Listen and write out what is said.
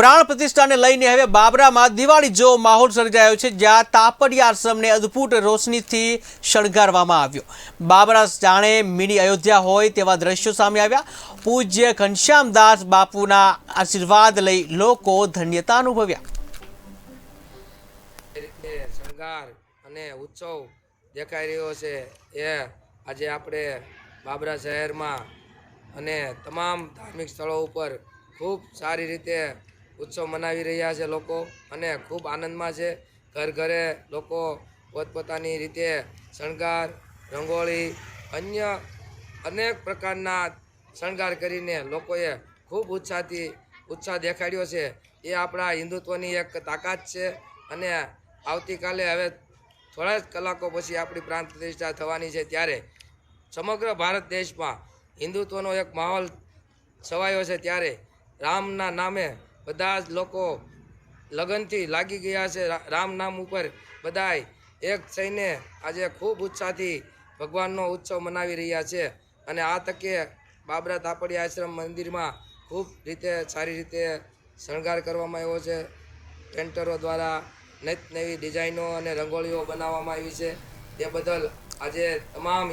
પ્રાણ પ્રતિષ્ઠાને લઈને હવે બાબરામાં દિવાળી જેવો માહોલ સર્જાયો છે, જ્યાં તાપડિયા આશ્રમને અદ્ભુત રોશનીથી શણગારવામાં આવ્યો. બાબરા જાણે મિની અયોધ્યા હોય તેવા દ્રશ્યો સામે આવ્યા. પૂજ્ય ઘનશ્યામદાસ બાપુના આશીર્વાદ લઈ લોકો ધન્યતા અનુભવ્યા. શણગાર અને ઉત્સવ દેખાઈ રહ્યો છે. એ આજે આપણે બાબરા શહેરમાં અને તમામ ધાર્મિક સ્થળો ઉપર ખૂબ સારી રીતે ઉત્સવ મનાવી રહ્યા છે લોકો અને ખૂબ આનંદમાં છે. ઘર ઘરે લોકો પોતપોતાની રીતે શણગાર, રંગોળી, અન્ય અનેક પ્રકારના શણગાર કરીને લોકોએ ખૂબ ઉત્સાહથી ઉત્સાહ દેખાડ્યો છે. એ આપણા હિન્દુત્વની એક તાકાત છે અને આવતીકાલે હવે થોડા જ કલાકો પછી આપણી પ્રાંત પ્રતિષ્ઠા થવાની છે ત્યારે સમગ્ર ભારત દેશમાં હિન્દુત્વનો એક માહોલ છવાયો છે ત્યારે રામના નામે બધા જ લોકો લગનથી લાગી ગયા છે રામ નામ ઉપર. બધાય એક થઈને આજે ખૂબ ઉત્સાહથી ભગવાનનો ઉત્સવ મનાવી રહ્યા છે. અને આ તકે બાબરા તાપડી આશ્રમ મંદિરમાં ખૂબ રીતે સારી રીતે શણગાર કરવામાં આવ્યો છે. પેન્ટરો દ્વારા નવી નવી ડિઝાઇનો અને રંગોળીઓ બનાવવામાં આવી છે. તે બદલ આજે તમામ